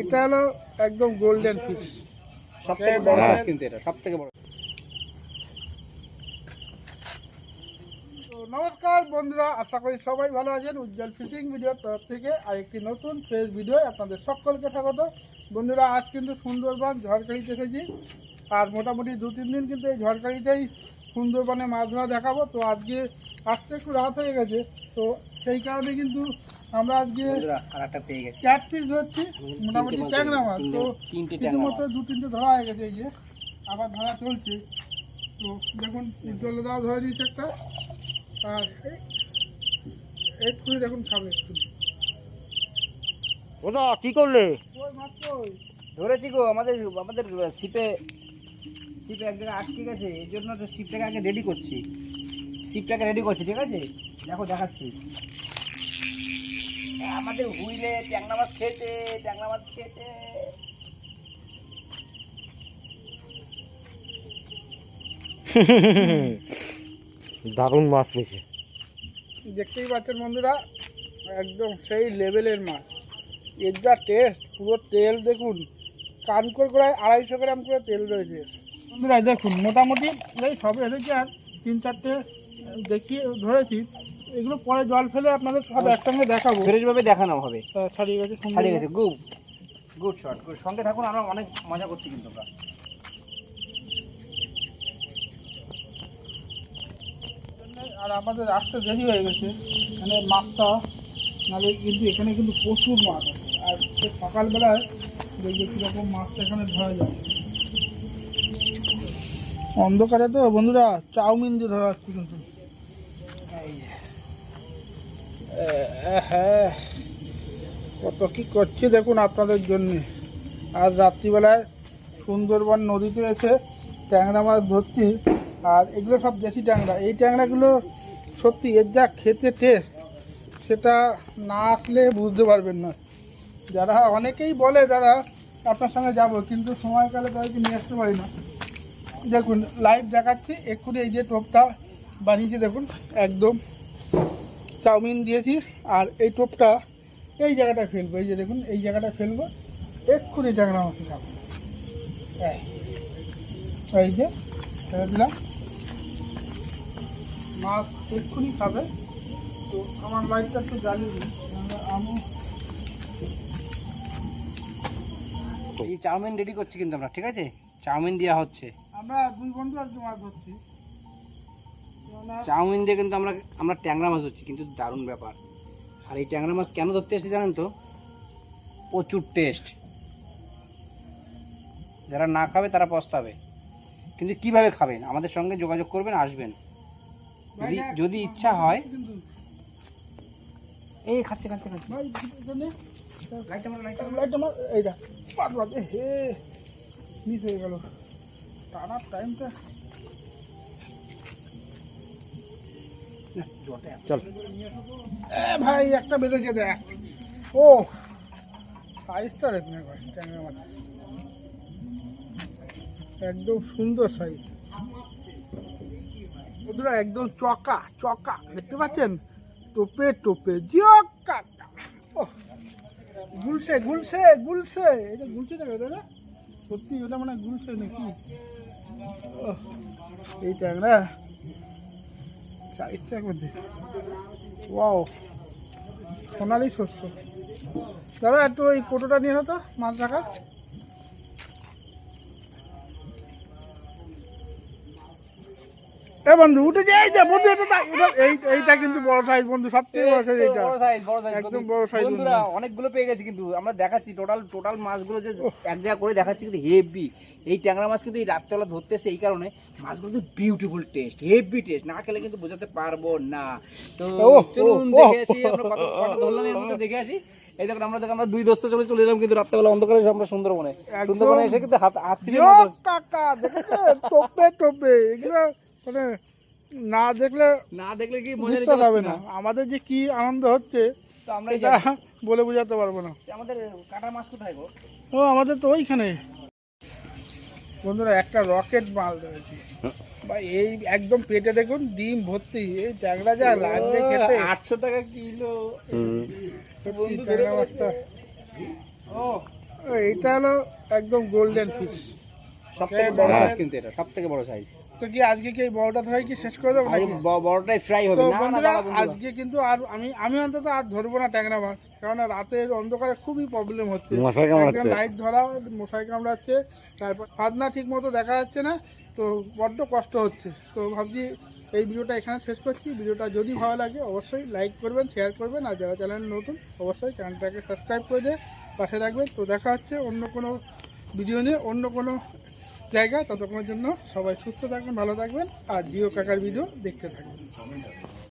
এটা হলো একদম গোল্ডেন ফিশ সব থেকে বড় হ্যাঁ। সাইজ কিন্তু এটা সব থেকে বড়। তো নমস্কার বন্ধুরা আশা করি সবাই ভালো আছেন উজ্জ্বল ফিশিং ভিডিওর তরফ থেকে। আরেকটি নতুন ফ্রেশ ভিডিও আপনাদের সকলকে স্বাগত। বন্ধুরা আজ কিন্তু সুন্দরবন ঝড়খালিতে এসেছি। আর মোটামুটি দু তিন দিন কিন্তু এই ঝড়খালিতেই সুন্দরবনে মাছ ধরা দেখাবো। তো আজকে আসতে একটু রাত হয়ে গেছে। তো সেই কারণে কিন্তু আমরা আজকে বন্ধুরা আর একটা পেয়ে গেছি। ক্যাট পিস ধরছি মোটামুটি ট্যাংরা মাছ তো তিনটে- ট্যাংরা দু তিনটে ধরা হয়ে গেছে এই যে আবার ধরা চলছে। তো দেখুন উজ্জ্বলদাও ধরে দিয়েছে একটা। আর এই এক্ষুনি দেখুন খাবে এক্ষুনি ওটা কি করলে? ধরেছি গো আমাদের আমাদের শিপে শিপে এক জায়গায় আটকে গেছে এই জন্য তো শিপটাকে আগে রেডি করছি। শিপটাকে রেডি করছি ঠিক আছে? দেখো দেখাচ্ছি। আমাদের হুইলে ট্যাংরা মাছ খেতে ট্যাংরা মাছ খেতে। দারুণ মাছ পেয়েছে দেখতেই পাচ্ছেন বন্ধুরা একদম সেই লেভেলের মাছ। এর যা টেস্ট পুরো তেল দেখুন কানকর করে আড়াইশো গ্রাম করে তেল রয়েছে। বন্ধুরা দেখুন মোটামুটি এই সবে এসেছে আর তিন চারটে দেখিয়ে ধরেছি। এগুলো পরে জল ফেলে আপনাদের সব একসঙ্গে দেখাবো। ফ্রেশভাবে দেখানো হবে। ছাড়িয়ে গেছে ছাড়িয়ে গেছে। গুড গুড শট গুড সঙ্গে থাকুন আমরা অনেক মজা করছি কিন্তু আমরা। আর আমাদের আসতে দেরি হয়ে গেছে। মানে মাছটা নাহলে কিন্তু এখানে কিন্তু প্রচুর মাছ আছে। আর সে সকালবেলায় দেখবে কীরকম মাছটা এখানে ধরা যায়। অন্ধকারে তো বন্ধুরা চাউমিন দিয়ে ধরা হচ্ছে কিন্তু। হ্যাঁ কত কি করছি দেখুন আপনাদের জন্যে। আর রাত্রিবেলায় সুন্দরবন নদীতে এসে ট্যাংরা মাছ ধরছি, আর এগুলো সব দেশি ট্যাংরা। এই ট্যাংরাগুলো সত্যি এর যা খেতে টেস্ট সেটা না আসলে বুঝতে পারবেন না। যারা, অনেকেই বলে যারা, আপনার সঙ্গে যাব, কিন্তু সময়কালে তাদেরকে নিয়ে আসতে পারি না। দেখুন লাইভ দেখাচ্ছি, এক্ষুনি এই যে টোপটা বানিয়েছি, দেখুন, একদম চাউমিন দিয়েছি আর এই টোপটা এই জায়গাটা ফেলব এই যে দেখুন এই জায়গাটা ফেলব এক্ষুনি ট্যাংরা মাছ খাব এই। এই যে ছেড়ে দিলাম। মাছ এক্ষুনি খাবে তো আমার লাইটটা একটু জ্বালিয়ে দিই আমি এই চাউমিন রেডি করছি কিন্তু আমরা ঠিক আছে? চাউমিন দেওয়া হচ্ছে। আমরা দুই বন্ধু আজকে মাছ ধরছি। চাউমিন দিয়ে কিন্তু আমরা আমরা ট্যাংরা মাছ ধরছি কিন্তু দারুণ ব্যাপার। আর এই ট্যাংরা মাছ কেন ধরতে এসেছি জানেন তো? প্রচুর টেস্ট যারা না খাবে তারা পস্তাবে। কিন্তু কীভাবে খাবেন? আমাদের সঙ্গে যোগাযোগ করবেন আসবেন। যদি যদি ইচ্ছা হয় এই খাচ্ছে খাচ্ছে খাচ্ছে। এইটা পাট হে মিস হয়ে গেল। টানার টাইমটা চল। ভাই, একটা বেরোচ্ছে দেখ। ও সাইজটা দেখ না ভাই ট্যাংরা একদম সুন্দর সাইজ বন্ধুরা, একদম চকা চকা, দেখতে পাচ্ছেন? টোপে টোপে জকা গুলছে গুলছে গুলছে। এটা গুলছে না দাদা সত্যি, এটা মানে গুলছে নাকি? এই ট্যাংরা ওয়াও সোনালি শস্য। দাদা একটু ওই কোটোটা নিয়ে হতো মাছ রাখা এ বন্ধু উঠে যায় এই বন্ধু এটা এই এইটা কিন্তু বড় সাইজ বন্ধু সবথেকে বড় সাইজ এইটা। বড় size, বড় size, একদম বড় size বন্ধুরা অনেকগুলো পেয়ে গেছি কিন্তু আমরা দেখাচ্ছি টোটাল টোটাল মাছগুলো যে এক জায়গা করে দেখাচ্ছি কিন্তু হেভি এই ট্যাংরা মাছ কিন্তু এই রাত্রেবেলা ধরতে এই কারণে মাছগুলো কিন্তু বিউটিফুল টেস্ট হেভি টেস্ট না খেলে কিন্তু বোঝাতে পারব না। তো চলুন দেখে আসি আমরা কত কটা ধরলাম এর মধ্যে দেখে আসি। এই দেখুন আমরা আমরা দুই দোস্ত চলে চলে এলাম কিন্তু রাত্রেবেলা অন্ধকারে আমরা সুন্দরবনে। সুন্দরবনে এসে কিন্তু হাত কাকা দেখেছ টোপে টোপে এগুলো মানে না দেখলে না দেখলে কি মজা নিতে হবে না? আমাদের যে কি আনন্দ হচ্ছে তো আমরা এটা বলে বোঝাতে পারব না। আমাদের কাটা মাছ কোথায় গো? ও আমাদের তো ওইখানে বন্ধুরা একটা রকেট মাল রয়েছে ভাই এই একদম পেটে দেখুন ডিম ভর্তি। এই ট্যাংরা যা লাগবে খেতে। আটশো টাকা কিলো। ট্যাংরা মাছটা। ও। এইটা হলো একদম গোল্ডেন ফিশ সব থেকে বড় সাইজ কিন্তু এটা সব থেকে বড় সাইজ তো কি আজকে কি এই বড়টা ধরে কি শেষ করে দেবো নাকি? বড়টাই ফ্রাই হবে তো না না বন্ধুরা দাদা বন্ধুরা। আজকে কিন্তু আর আমি আমি অন্তত আর ধরবো না ট্যাংরা মাছ কারণ রাতের অন্ধকারে খুবই প্রবলেম হচ্ছে মশাই কামড়াচ্ছে। লাইট ধরা মশাই কামড়াচ্ছে তারপর ফাদনা ঠিক মতো দেখা যাচ্ছে না তো বড্ড কষ্ট হচ্ছে তো ভাবছি এই ভিডিওটা এখানে শেষ করছি ভিডিওটা যদি ভালো লাগে অবশ্যই লাইক করবেন শেয়ার করবেন আর যারা চ্যানেল নতুন অবশ্যই চ্যানেলটাকে সাবস্ক্রাইব করে দিয়ে পাশে রাখবেন তো দেখা হচ্ছে অন্য কোনো ভিডিও নিয়ে অন্য কোনো জায়গায় ততক্ষণের জন্য সবাই সুস্থ থাকবেন ভালো থাকবেন আর জিও কাকার ভিডিও দেখতে থাকবেন।